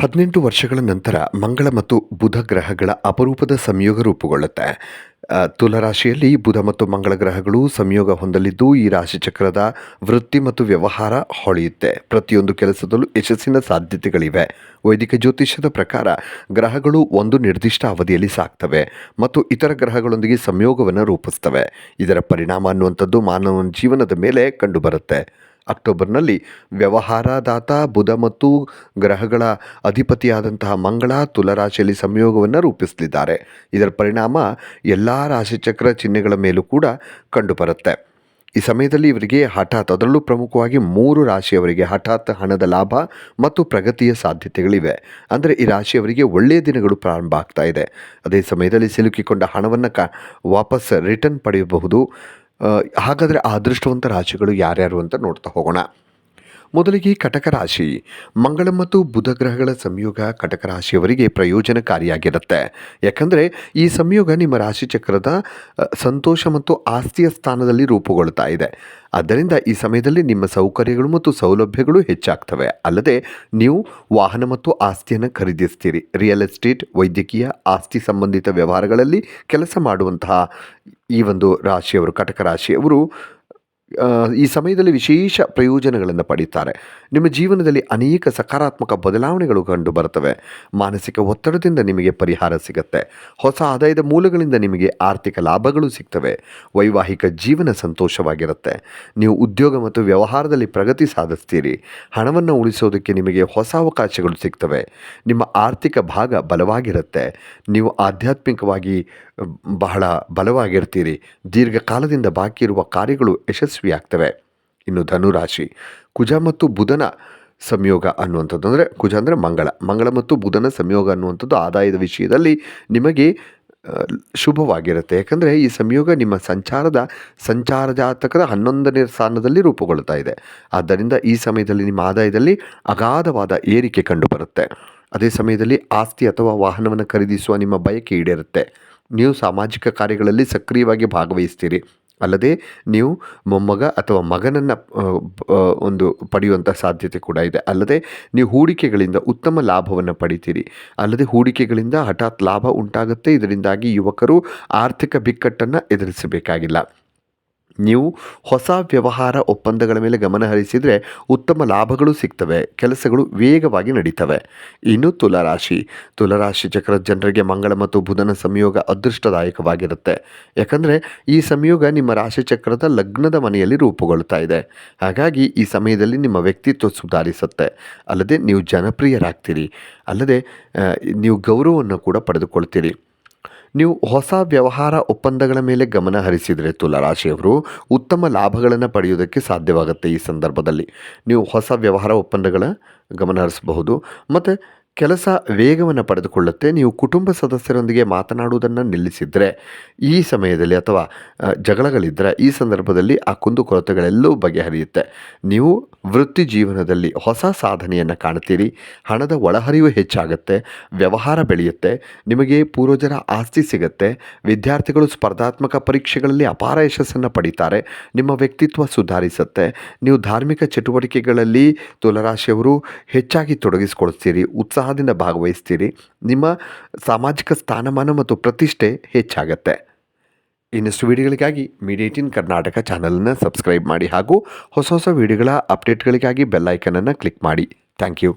ಹದಿನೆಂಟು ವರ್ಷಗಳ ನಂತರ ಮಂಗಳ ಮತ್ತು ಬುಧ ಗ್ರಹಗಳ ಅಪರೂಪದ ಸಂಯೋಗ ರೂಪುಗೊಳ್ಳುತ್ತೆ. ತುಲರಾಶಿಯಲ್ಲಿ ಬುಧ ಮತ್ತು ಮಂಗಳ ಗ್ರಹಗಳು ಸಂಯೋಗ ಹೊಂದಲಿದ್ದು ಈ ರಾಶಿಚಕ್ರದ ವೃತ್ತಿ ಮತ್ತು ವ್ಯವಹಾರ ಹೊಳೆಯುತ್ತೆ. ಪ್ರತಿಯೊಂದು ಕೆಲಸದಲ್ಲೂ ಯಶಸ್ಸಿನ ಸಾಧ್ಯತೆಗಳಿವೆ. ವೈದಿಕ ಜ್ಯೋತಿಷ್ಯದ ಪ್ರಕಾರ ಗ್ರಹಗಳು ಒಂದು ನಿರ್ದಿಷ್ಟ ಅವಧಿಯಲ್ಲಿ ಸಾಕ್ತವೆ ಮತ್ತು ಇತರ ಗ್ರಹಗಳೊಂದಿಗೆ ಸಂಯೋಗವನ್ನು ರೂಪಿಸ್ತವೆ. ಇದರ ಪರಿಣಾಮ ಅನ್ನುವಂಥದ್ದು ಮಾನವನ ಜೀವನದ ಮೇಲೆ ಕಂಡುಬರುತ್ತೆ. ಅಕ್ಟೋಬರ್ನಲ್ಲಿ ವ್ಯವಹಾರದಾತ, ಬುಧ ಮತ್ತು ಗ್ರಹಗಳ ಅಧಿಪತಿಯಾದಂತಹ ಮಂಗಳ ತುಲರಾಶಿಯಲ್ಲಿ ಸಂಯೋಗವನ್ನು ರೂಪಿಸಲಿದ್ದಾರೆ. ಇದರ ಪರಿಣಾಮ ಎಲ್ಲ ರಾಶಿಚಕ್ರ ಚಿಹ್ನೆಗಳ ಮೇಲೂ ಕೂಡ ಕಂಡುಬರುತ್ತೆ. ಈ ಸಮಯದಲ್ಲಿ ಇವರಿಗೆ ಹಠಾತ್, ಅದರಲ್ಲೂ ಪ್ರಮುಖವಾಗಿ ಮೂರು ರಾಶಿಯವರಿಗೆ ಹಠಾತ್ ಹಣದ ಲಾಭ ಮತ್ತು ಪ್ರಗತಿಯ ಸಾಧ್ಯತೆಗಳಿವೆ. ಅಂದರೆ ಈ ರಾಶಿಯವರಿಗೆ ಒಳ್ಳೆಯ ದಿನಗಳು ಪ್ರಾರಂಭ ಆಗ್ತಾ ಇದೆ. ಅದೇ ಸಮಯದಲ್ಲಿ ಸಿಲುಕಿಕೊಂಡ ಹಣವನ್ನು ಕ, ವಾಪಸ್ ರಿಟರ್ನ್ ಪಡೆಯಬಹುದು. ಹಾಗಾದರೆ ಅದೃಷ್ಟವಂತ ರಾಶಿಗಳು ಯಾರ್ಯಾರು ಅಂತ ನೋಡ್ತಾ ಹೋಗೋಣ. ಮೊದಲಿಗೆ ಕಟಕ ರಾಶಿ. ಮಂಗಳ ಮತ್ತು ಬುಧ ಗ್ರಹಗಳ ಸಂಯೋಗ ಕಟಕ ರಾಶಿಯವರಿಗೆ ಪ್ರಯೋಜನಕಾರಿಯಾಗಿರುತ್ತೆ. ಯಾಕಂದರೆ ಈ ಸಂಯೋಗ ನಿಮ್ಮ ರಾಶಿಚಕ್ರದ ಚಕ್ರದ ಸಂತೋಷ ಮತ್ತು ಆಸ್ತಿಯ ಸ್ಥಾನದಲ್ಲಿ ರೂಪುಗೊಳ್ತಾ ಇದೆ. ಆದ್ದರಿಂದ ಈ ಸಮಯದಲ್ಲಿ ನಿಮ್ಮ ಸೌಕರ್ಯಗಳು ಮತ್ತು ಸೌಲಭ್ಯಗಳು ಹೆಚ್ಚಾಗ್ತವೆ. ಅಲ್ಲದೆ ನೀವು ವಾಹನ ಮತ್ತು ಆಸ್ತಿಯನ್ನು ಖರೀದಿಸ್ತೀರಿ. ರಿಯಲ್ ಎಸ್ಟೇಟ್, ವೈದ್ಯಕೀಯ, ಆಸ್ತಿ ಸಂಬಂಧಿತ ವ್ಯವಹಾರಗಳಲ್ಲಿ ಕೆಲಸ ಮಾಡುವಂತಹ ಈ ಒಂದು ರಾಶಿಯವರು, ಕಟಕ ರಾಶಿಯವರು ಈ ಸಮಯದಲ್ಲಿ ವಿಶೇಷ ಪ್ರಯೋಜನಗಳನ್ನು ಪಡೀತಾರೆ. ನಿಮ್ಮ ಜೀವನದಲ್ಲಿ ಅನೇಕ ಸಕಾರಾತ್ಮಕ ಬದಲಾವಣೆಗಳು ಕಂಡು ಬರ್ತವೆ ಮಾನಸಿಕ ಒತ್ತಡದಿಂದ ನಿಮಗೆ ಪರಿಹಾರ ಸಿಗುತ್ತೆ. ಹೊಸ ಆದಾಯದ ಮೂಲಗಳಿಂದ ನಿಮಗೆ ಆರ್ಥಿಕ ಲಾಭಗಳು ಸಿಗ್ತವೆ. ವೈವಾಹಿಕ ಜೀವನ ಸಂತೋಷವಾಗಿರುತ್ತೆ. ನೀವು ಉದ್ಯೋಗ ಮತ್ತು ವ್ಯವಹಾರದಲ್ಲಿ ಪ್ರಗತಿ ಸಾಧಿಸ್ತೀರಿ. ಹಣವನ್ನು ಉಳಿಸೋದಕ್ಕೆ ನಿಮಗೆ ಹೊಸ ಅವಕಾಶಗಳು ಸಿಗ್ತವೆ. ನಿಮ್ಮ ಆರ್ಥಿಕ ಭಾಗ ಬಲವಾಗಿರುತ್ತೆ. ನೀವು ಆಧ್ಯಾತ್ಮಿಕವಾಗಿ ಬಹಳ ಬಲವಾಗಿರ್ತೀರಿ. ದೀರ್ಘಕಾಲದಿಂದ ಬಾಕಿ ಇರುವ ಕಾರ್ಯಗಳು ಯಶಸ್ವಿಯಾಗ್ತವೆ. ಇನ್ನು ಧನುರಾಶಿ, ಕುಜ ಮತ್ತು ಬುಧನ ಸಂಯೋಗ ಅನ್ನುವಂಥದ್ದು ಅಂದರೆ ಕುಜ ಅಂದರೆ ಮಂಗಳ. ಮಂಗಳ ಮತ್ತು ಬುಧನ ಸಂಯೋಗ ಅನ್ನುವಂಥದ್ದು ಆದಾಯದ ವಿಷಯದಲ್ಲಿ ನಿಮಗೆ ಶುಭವಾಗಿರುತ್ತೆ. ಯಾಕಂದರೆ ಈ ಸಂಯೋಗ ನಿಮ್ಮ ಸಂಚಾರದ, ಸಂಚಾರ ಜಾತಕದ ಹನ್ನೊಂದನೇ ಸ್ಥಾನದಲ್ಲಿ ರೂಪುಗೊಳ್ತಾ ಇದೆ. ಆದ್ದರಿಂದ ಈ ಸಮಯದಲ್ಲಿ ನಿಮ್ಮ ಆದಾಯದಲ್ಲಿ ಅಗಾಧವಾದ ಏರಿಕೆ ಕಂಡುಬರುತ್ತೆ. ಅದೇ ಸಮಯದಲ್ಲಿ ಆಸ್ತಿ ಅಥವಾ ವಾಹನವನ್ನು ಖರೀದಿಸುವ ನಿಮ್ಮ ಬಯಕೆ ಈಡೇರುತ್ತೆ. ನೀವು ಸಾಮಾಜಿಕ ಕಾರ್ಯಗಳಲ್ಲಿ ಸಕ್ರಿಯವಾಗಿ ಭಾಗವಹಿಸ್ತೀರಿ. ಅಲ್ಲದೆ ನೀವು ಮೊಮ್ಮಗ ಅಥವಾ ಮಗನನ್ನು ಒಂದು ಪಡೆಯುವಂಥ ಸಾಧ್ಯತೆ ಕೂಡ ಇದೆ. ಅಲ್ಲದೆ ನೀವು ಹೂಡಿಕೆಗಳಿಂದ ಉತ್ತಮ ಲಾಭವನ್ನು ಪಡಿತೀರಿ. ಅಲ್ಲದೆ ಹೂಡಿಕೆಗಳಿಂದ ಹಠಾತ್ ಲಾಭ ಉಂಟಾಗುತ್ತೆ. ಇದರಿಂದಾಗಿ ಯುವಕರು ಆರ್ಥಿಕ ಬಿಕ್ಕಟ್ಟನ್ನು ಎದುರಿಸಬೇಕಾಗಿಲ್ಲ. ನೀವು ಹೊಸ ವ್ಯವಹಾರ ಒಪ್ಪಂದಗಳ ಮೇಲೆ ಗಮನ ಹರಿಸಿದರೆ ಉತ್ತಮ ಲಾಭಗಳು ಸಿಗ್ತವೆ, ಕೆಲಸಗಳು ವೇಗವಾಗಿ ನಡೀತವೆ. ಇನ್ನು ತುಲಾರಾಶಿ. ತುಲಾರಾಶಿ ಚಕ್ರದ ಜನರಿಗೆ ಮಂಗಳ ಮತ್ತು ಬುಧನ ಸಂಯೋಗ ಅದೃಷ್ಟದಾಯಕವಾಗಿರುತ್ತೆ. ಯಾಕಂದರೆ ಈ ಸಂಯೋಗ ನಿಮ್ಮ ರಾಶಿ ಚಕ್ರದ ಲಗ್ನದ ಮನೆಯಲ್ಲಿ ರೂಪುಗೊಳ್ತಾ ಇದೆ. ಹಾಗಾಗಿ ಈ ಸಮಯದಲ್ಲಿ ನಿಮ್ಮ ವ್ಯಕ್ತಿತ್ವ ಸುಧಾರಿಸುತ್ತೆ. ಅಲ್ಲದೆ ನೀವು ಜನಪ್ರಿಯರಾಗ್ತೀರಿ. ಅಲ್ಲದೆ ನೀವು ಗೌರವವನ್ನು ಕೂಡ ಪಡೆದುಕೊಳ್ತೀರಿ. ನೀವು ಹೊಸ ವ್ಯವಹಾರ ಒಪ್ಪಂದಗಳ ಮೇಲೆ ಗಮನ ಹರಿಸಿದರೆ ತುಲಾರಾಶಿಯವರು ಉತ್ತಮ ಲಾಭಗಳನ್ನು ಪಡೆಯುವುದಕ್ಕೆ ಸಾಧ್ಯವಾಗುತ್ತೆ ಈ ಸಂದರ್ಭದಲ್ಲಿ. ನೀವು ಹೊಸ ವ್ಯವಹಾರ ಒಪ್ಪಂದಗಳ ಗಮನ ಹರಿಸಬಹುದು. ಮತ್ತು ಕೆಲಸ ವೇಗವನ್ನು ಪಡೆದುಕೊಳ್ಳುತ್ತೆ. ನೀವು ಕುಟುಂಬ ಸದಸ್ಯರೊಂದಿಗೆ ಮಾತನಾಡುವುದನ್ನು ನಿಲ್ಲಿಸಿದರೆ, ಈ ಸಮಯದಲ್ಲಿ ಅಥವಾ ಜಗಳಗಳಿದ್ದರೆ ಈ ಸಂದರ್ಭದಲ್ಲಿ ಆ ಕುಂದುಕೊರತೆಗಳೆಲ್ಲವೂ ಬಗೆಹರಿಯುತ್ತೆ. ನೀವು ವೃತ್ತಿ ಜೀವನದಲ್ಲಿ ಹೊಸ ಸಾಧನೆಯನ್ನು ಕಾಣ್ತೀರಿ ಹಣದ ಒಳಹರಿವು ಹೆಚ್ಚಾಗುತ್ತೆ. ವ್ಯವಹಾರ ಬೆಳೆಯುತ್ತೆ. ನಿಮಗೆ ಪೂರ್ವಜರ ಆಸ್ತಿ ಸಿಗುತ್ತೆ. ವಿದ್ಯಾರ್ಥಿಗಳು ಸ್ಪರ್ಧಾತ್ಮಕ ಪರೀಕ್ಷೆಗಳಲ್ಲಿ ಅಪಾರ ಯಶಸ್ಸನ್ನು ಪಡಿತಾರೆ. ನಿಮ್ಮ ವ್ಯಕ್ತಿತ್ವ ಸುಧಾರಿಸುತ್ತೆ. ನೀವು ಧಾರ್ಮಿಕ ಚಟುವಟಿಕೆಗಳಲ್ಲಿ ತುಲರಾಶಿಯವರು ಹೆಚ್ಚಾಗಿ ತೊಡಗಿಸಿಕೊಳ್ತೀರಿ ಉತ್ಸಾಹದಿಂದ ಭಾಗವಹಿಸ್ತೀರಿ. ನಿಮ್ಮ ಸಾಮಾಜಿಕ ಸ್ಥಾನಮಾನ ಮತ್ತು ಪ್ರತಿಷ್ಠೆ ಹೆಚ್ಚಾಗತ್ತೆ. ಇನ್ನಷ್ಟು ವಿಡಿಯೋಗಳಿಗಾಗಿ ಮೀಡಿಯೇಟಿನ್ ಕರ್ನಾಟಕ ಚಾನಲನ್ನು ಸಬ್ಸ್ಕ್ರೈಬ್ ಮಾಡಿ ಹಾಗೂ ಹೊಸ ಹೊಸ ವಿಡಿಯೋಗಳ ಅಪ್ಡೇಟ್ಗಳಿಗಾಗಿ ಬೆಲ್ ಐಕನನ್ನು ಕ್ಲಿಕ್ ಮಾಡಿ. Thank you.